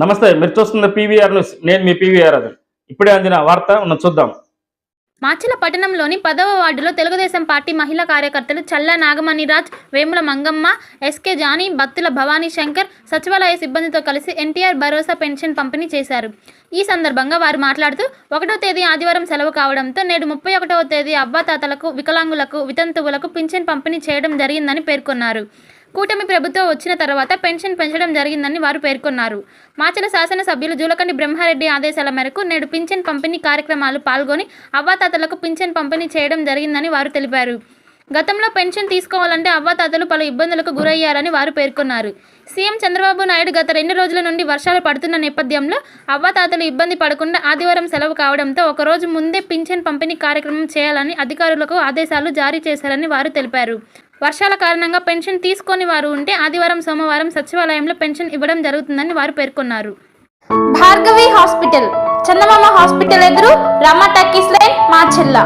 నమస్తే మీరు చూస్తున్న పీవీఆర్ న్యూస్. నేను మీ పీవీఆర్ అది ఇప్పుడే అందిన వార్త ఉన్న చూద్దాం. మాచల పట్టణంలోని పదవ వార్డులో తెలుగుదేశం పార్టీ మహిళా కార్యకర్తలు చల్లా నాగమణిరాజ్ వేముల మంగమ్మ ఎస్కే జానీ బత్తుల భవానీ శంకర్ సచివాలయ సిబ్బందితో కలిసి ఎన్టీఆర్ భరోసా పెన్షన్ పంపిణీ చేశారు. ఈ సందర్భంగా వారు మాట్లాడుతూ ఒకటో తేదీ ఆదివారం సెలవు కావడంతో నేడు ముప్పై ఒకటవ తేదీ అవ్వాతాతలకు వికలాంగులకు వితంతువులకు పింఛన్ పంపిణీ చేయడం జరిగిందని పేర్కొన్నారు. కూటమి ప్రభుత్వం వచ్చిన తర్వాత పెన్షన్ పెంచడం జరిగిందని వారు పేర్కొన్నారు. మాచల శాసనసభ్యులు జూలకండి బ్రహ్మారెడ్డి ఆదేశాల మేరకు నేడు పింఛన్ పంపిణీ కార్యక్రమాలు పాల్గొని అవ్వాతాతలకు పింఛన్ పంపిణీ చేయడం జరిగిందని వారు తెలిపారు. గతంలో పెన్షన్ తీసుకోవాలంటే అవ్వాతాతలు పలు ఇబ్బందులకు గురయ్యారని వారు పేర్కొన్నారు. సీఎం చంద్రబాబు నాయుడు గత రెండు రోజుల నుండి వర్షాలు పడుతున్న నేపథ్యంలో అవ్వాతాతలు ఇబ్బంది పడకుండా ఆదివారం సెలవు కావడంతో ఒకరోజు ముందే పింఛన్ పంపిణీ కార్యక్రమం చేయాలని అధికారులకు ఆదేశాలు జారీ చేశారని వారు తెలిపారు. వర్షాల కారణంగా పెన్షన్ తీసుకొని వారు ఉంటే ఆదివారం సోమవారం సచివాలయంలో పెన్షన్ ఇవ్వడం జరుగుతుందని వారు పేర్కొన్నారు. భార్గవి హాస్పిటల్. చందమామ హాస్పిటల్ ఎదురు Rama talkies line Machella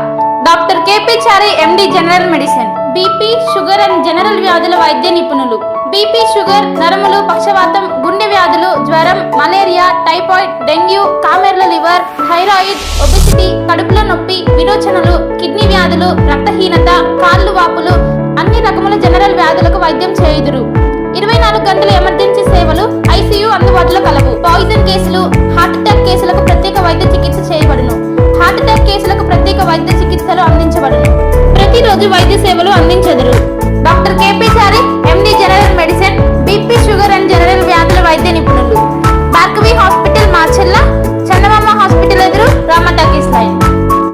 doctor KP Chari MD general medicine. BP sugar and general వ్యాధుల వైద్య నిపుణులు. బీపీ షుగర్ నరములు పక్షవాతం గుండె వ్యాధులు జ్వరం మలేరియా టైఫాయిడ్ డెంగ్యూ కామెర్ల లివర్ థైరాయిడ్ ఒబెసిటీ కడుపులో నొప్పి విరోచనలు కిడ్నీ వ్యాధులు రక్తహీనత కాళ్ళు వాపులు అన్ని రకముల జనరల్ వ్యాధులకు వైద్యం చేయుదురు. ఇరవై నాలుగు గంటల ఎమర్జెన్సీ సేవలు ఐసీయూ అందుబాటులో కలవు. పాయిజన్ కేసులు హార్ట్ అటాక్ కేసులకు ప్రత్యేక వైద్య చికిత్స చేయబడును. హార్ట్ అటాక్ కేసులకు ప్రత్యేక వైద్య చికిత్సలు అందించబడును. ప్రతిరోజు వైద్య సేవలు అందించెదరు. డాక్టర్ కేపీ చారి